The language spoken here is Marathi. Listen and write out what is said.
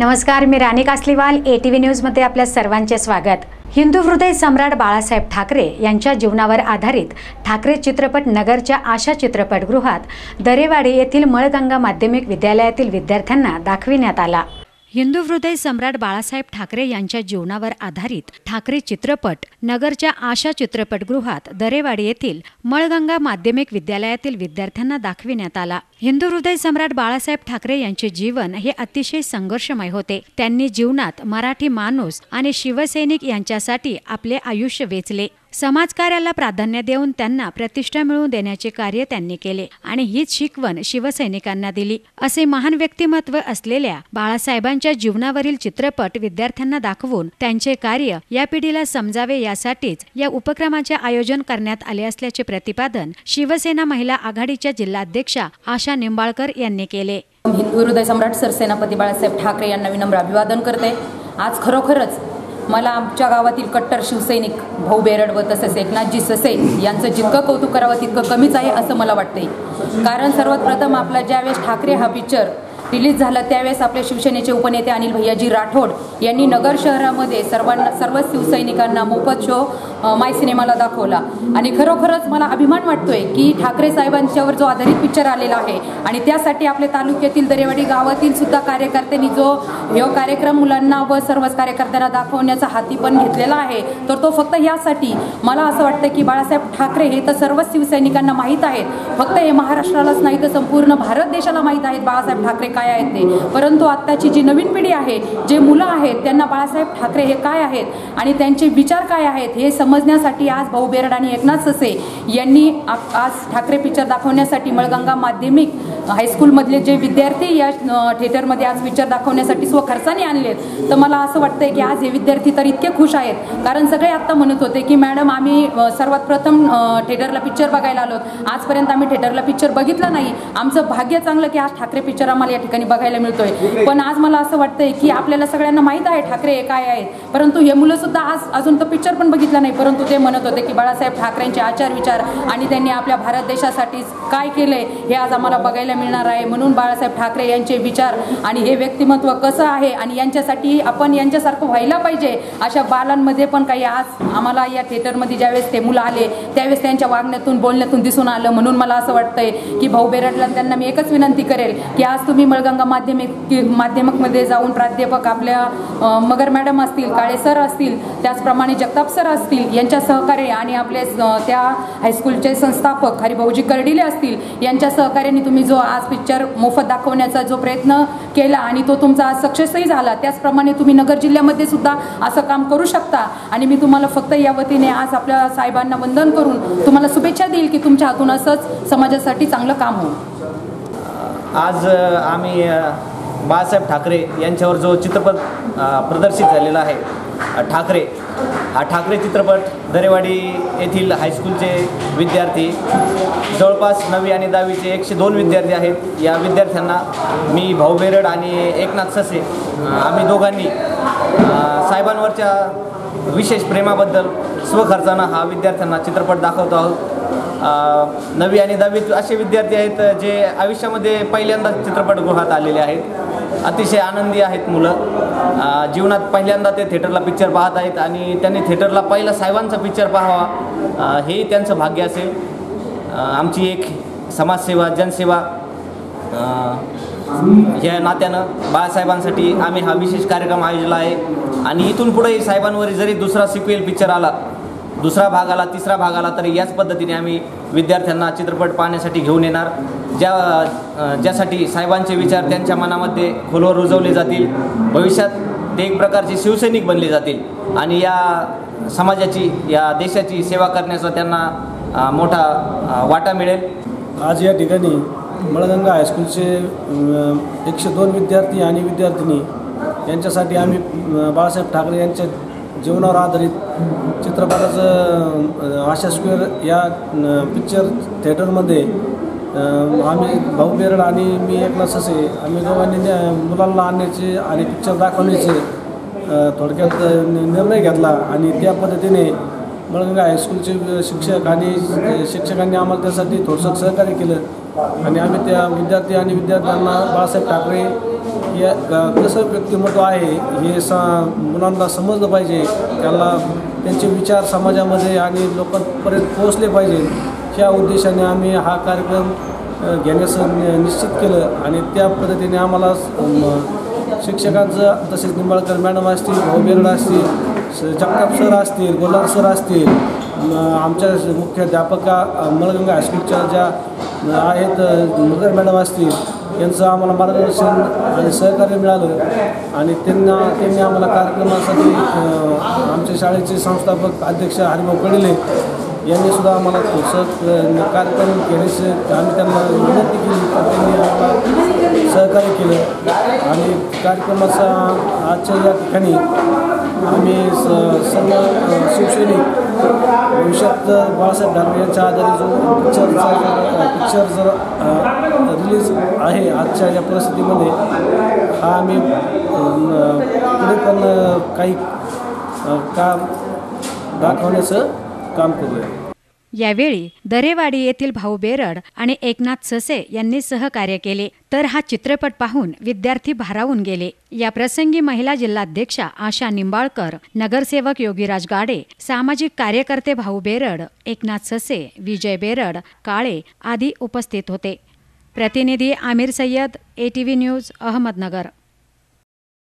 नमस्कार मी Rani Kasliwal A T V न्यूजमध्ये आपल्या सर्वांचे स्वागत. हिंदू हृदय सम्राट बाळासाहेब ठाकरे यांच्या जीवनावर आधारित ठाकरे चित्रपट नगरच्या आशा चित्रपटगृहात दरेवाडी येथील मळगंगा माध्यमिक विद्यालयातील विद्यार्थ्यांना दाखविण्यात आला. हिंदू हृदय सम्राट बाळासाहेब ठाकरे यांच्या जीवनावर आधारित ठाकरे चित्रपट नगरच्या आशा चित्रपटगृहात दरेवाडी येथील मळगंगा माध्यमिक विद्यालयातील विद्यार्थ्यांना दाखविण्यात आला. हिंदू हृदय सम्राट बाळासाहेब ठाकरे यांचे जीवन हे अतिशय संघर्षमय होते. त्यांनी जीवनात मराठी माणूस आणि शिवसैनिक यांच्यासाठी आपले आयुष्य वेचले. समाजकार्याला प्राधान्य देऊन त्यांना प्रतिष्ठा मिळवून देण्याचे कार्य त्यांनी केले आणि हीच शिकवण शिवसैनिकांना दिली. असे महान व्यक्तिमत्व असलेल्या बाळासाहेबांच्या जीवनावरील चित्रपट विद्यार्थ्यांना दाखवून त्यांचे कार्य या पिढीला समजावे यासाठीच या उपक्रमाचे आयोजन करण्यात आले असल्याचे प्रतिपादन शिवसेना महिला आघाडीच्या जिल्हाध्यक्षा आशा निंबाळकर यांनी केले. हिंदू हृदय सम्राट सरसेनापती बाळासाहेब ठाकरे यांना विनम्र अभिवादन करते. आज खरोखरच मला आमच्या गावातील कट्टर शिवसैनिक भाऊ बेरड व तसेच एकनाथजी ससे यांचं जितकं कौतुक करावं तितकं कमीच आहे असं मला वाटतंय. कारण सर्वात प्रथम आपला ज्यावेळेस ठाकरे हा पिक्चर रिलीज झाला त्यावेळेस आपले शिवसेनेचे उपनेते अनिल भैयाजी राठोड यांनी नगर शहरामध्ये सर्वांना सर्व शिवसैनिकांना मोफत शो माय सिनेमाला दाखवला. आणि खरोखरच मला अभिमान वाटतोय की ठाकरे साहेबांच्यावर जो आधारित पिक्चर आलेला आहे आणि त्यासाठी आपल्या तालुक्यातील दरेवाडी गावातील सुद्धा कार्यकर्त्यांनी जो हे कार्यक्रम मुलांना व सर्वच कार्यकर्त्यांना दाखवण्याचा हाती पण घेतलेला आहे तर तो फक्त यासाठी मला असं वाटतं की बाळासाहेब ठाकरे हे तर सर्वच शिवसैनिकांना माहीत आहेत. फक्त हे महाराष्ट्रालाच नाही तर संपूर्ण भारत देशाला माहीत आहेत बाळासाहेब ठाकरे काय आहेत ते? परंतु आत्ताची जी नवीन पिढी आहे जे मुलं आहेत त्यांना बाळासाहेब ठाकरे हे काय आहेत आणि त्यांचे विचार काय आहेत हे समजण्यासाठी आज भाऊ बेरड आणि एकनाथ ससे यांनी आज ठाकरे पिक्चर दाखवण्यासाठी मळगंगा माध्यमिक हायस्कूलमधले जे विद्यार्थी या थिएटरमध्ये आज पिक्चर दाखवण्यासाठी स्वखर्चाने आणले तर मला असं वाटतंय की आज हे विद्यार्थी तर इतके खुश आहेत. कारण सगळे आत्ता म्हणत होते की मॅडम आम्ही सर्वात प्रथम थिएटरला पिक्चर बघायला आलो. आजपर्यंत आम्ही थिएटरला पिक्चर बघितलं नाही. आमचं भाग्य चांगलं की आज ठाकरे पिक्चर आम्हाला या ठिकाणी बघायला मिळतोय. पण आज मला असं वाटतंय की आपल्याला सगळ्यांना माहीत आहे ठाकरे काय आहेत. परंतु हे मुलं सुद्धा आज अजून तर पिक्चर पण बघितलं नाही. परंतु ते म्हणत होते की बाळासाहेब ठाकरेंचे आचार विचार आणि त्यांनी आपल्या भारत देशासाठी काय केलंय हे आज आम्हाला बघायला मिळणार आहे. म्हणून बाळासाहेब ठाकरे यांचे विचार आणि हे व्यक्तिमत्व कसं आहे आणि यांच्यासाठी आपण यांच्यासारखं व्हायला पाहिजे अशा बालांमध्ये पण काही आज आम्हाला या थिएटरमध्ये ज्यावेळेस ते मुलं आले त्यावेळेस त्यांच्या वागण्यातून बोलण्यातून दिसून आलं. म्हणून मला असं वाटतंय की भाऊ बेरडला त्यांना मी एकच विनंती करेल की आज तुम्ही मळगंगा माध्यमिक माध्यमिकमध्ये जाऊन प्राध्यापक आपल्या मगर मॅडम असतील काळे सर असतील त्याचप्रमाणे जगताप सर असतील यांच्या सहकार्य आणि आपले त्या हायस्कूलचे संस्थापक हरिभाऊजी कर्डिले असतील यांच्या सहकार्याने तुम्ही जो आज पिक्चर मोफत दाखवण्याचा जो प्रयत्न केला आणि तो तुमचा आज सक्सेसही झाला. त्याचप्रमाणे तुम्ही नगर जिल्ह्यामध्ये सुद्धा असं काम करू शकता. आणि मी तुम्हाला फक्त या वतीने आज आपल्या साहेबांना वंदन करून तुम्हाला शुभेच्छा देईल की तुमच्या हातून असंच समाजासाठी चांगलं काम हो आज आम्ही बाळासाहेब ठाकरे यांच्यावर जो चित्रपट प्रदर्शित झालेला आहे ठाकरे हा ठाकरे चित्रपट दरेवाडी येथील हायस्कूलचे विद्यार्थी. जवळपास नववी आणि दहावीचे एकशे दोन विद्यार्थी आहेत. या विद्यार्थ्यांना मी भाऊ बेरड आणि एकनाथ ससे आम्ही दोघांनी साहेबांवरच्या विशेष प्रेमाबद्दल स्वखर्चानं हा विद्यार्थ्यांना चित्रपट दाखवतो आहोत. नवी आणि दहावीत असे विद्यार्थी आहेत जे आयुष्यामध्ये पहिल्यांदा चित्रपटगृहात आलेले आहेत. अतिशय आनंदी आहेत मुलं. जीवनात पहिल्यांदा ते थिएटरला पिक्चर पाहत आहेत आणि त्यांनी थिएटरला पहिला साहेबांचा पिक्चर पाहावा. हेही त्यांचं भाग्य असेल. आमची एक समाजसेवा जनसेवा या नात्यानं बाळासाहेबांसाठी आम्ही हा विशेष कार्यक्रम आयोजला आहे. आणि इथून पुढेही साहेबांवर जरी दुसरा सिक्वेल पिक्चर आला दुसरा भाग आला तिसरा भाग आला तरी याच पद्धतीने आम्ही विद्यार्थ्यांना चित्रपट पाहण्यासाठी घेऊन येणार. ज्या ज्यासाठी साहेबांचे विचार त्यांच्या मनामध्ये खोलवर रुजवले जातील. भविष्यात ते एक प्रकारचे शिवसैनिक बनले जातील. आणि या समाजाची या देशाची सेवा करण्याचा त्यांना मोठा वाटा मिळेल. आज या ठिकाणी मळगंगा हायस्कूलचे एकशे दोन विद्यार्थी आणि विद्यार्थिनी यांच्यासाठी आम्ही बाळासाहेब ठाकरे यांच्या जीवनावर आधारित चित्रपटाचं आशा स्क्वेअर या पिक्चर थिएटरमध्ये आम्ही भाऊ बेरड आणि मी एकनाथ ससे आम्ही दोघांनी मुलांना आणण्याचे आणि पिक्चर दाखवण्याचे थोडक्यात निर्णय घेतला आणि त्या पद्धतीने मळगंगा हायस्कूलचे शिक्षक आणि शिक्षकांनी आम्हाला त्यासाठी थोडंसं सहकार्य केलं. आणि आम्ही त्या विद्यार्थी आणि विद्यार्थ्यांना बाळासाहेब ठाकरे या क- कसं व्यक्तिमत्व आहे हे सा मुलांना समजलं पाहिजे. त्यांना त्यांचे विचार समाजामध्ये आणि लोकांपर्यंत पोहोचले पाहिजे. ह्या उद्देशाने आम्ही हा कार्यक्रम घेण्याचं निश्चित केलं. आणि त्या पद्धतीने आम्हाला शिक्षकांचं तसेच निंबाळकर मॅडम असतील भाऊ बेरडा असतील स- जगताप सर असतील गोलार सर असतील आमच्या मुख्याध्यापका मळगंगा हायस्कूलच्या ज्या आहेत अ, मुगर मॅडम असतील यांचं आम्हाला मार्गदर्शन आणि सहकार्य मिळालं आणि त्यांना त्यांनी आम्हाला कार्यक्रमासाठी आमच्या शाळेचे संस्थापक अध्यक्ष हरिभाऊ कडिले यांनी सुद्धा आम्हाला सहज कार्यक्रम घेण्याचे आम्ही त्यांना विनंती केली. तर त्यांनी आम्हाला सहकार्य केलं आणि कार्यक्रमाचा आजच्या या ठिकाणी आम्ही स सर्व शिवसैनिक भविष्यात बाळासाहेब ठाकरे यांच्या आधारे जो पिक्चरचा जर पिक्चर जर रिलीज आहे आजच्या या परिस्थितीमध्ये हा आम्ही पुढे पण काही काम दाखवण्याचं काम करूया. यावेळी दरेवाडी येथील भाऊ बेरड आणि एकनाथ ससे यांनी सहकार्य केले. तर हा चित्रपट पाहून विद्यार्थी भारावून गेले. या प्रसंगी महिला जिल्हाध्यक्षा आशा निंबाळकर नगरसेवक योगीराज गाडे सामाजिक कार्यकर्ते भाऊ बेरड एकनाथ ससे विजय बेरड काळे आदी उपस्थित होते. प्रतिनिधी आमिर सय्यद एटीव्ही न्यूज अहमदनगर.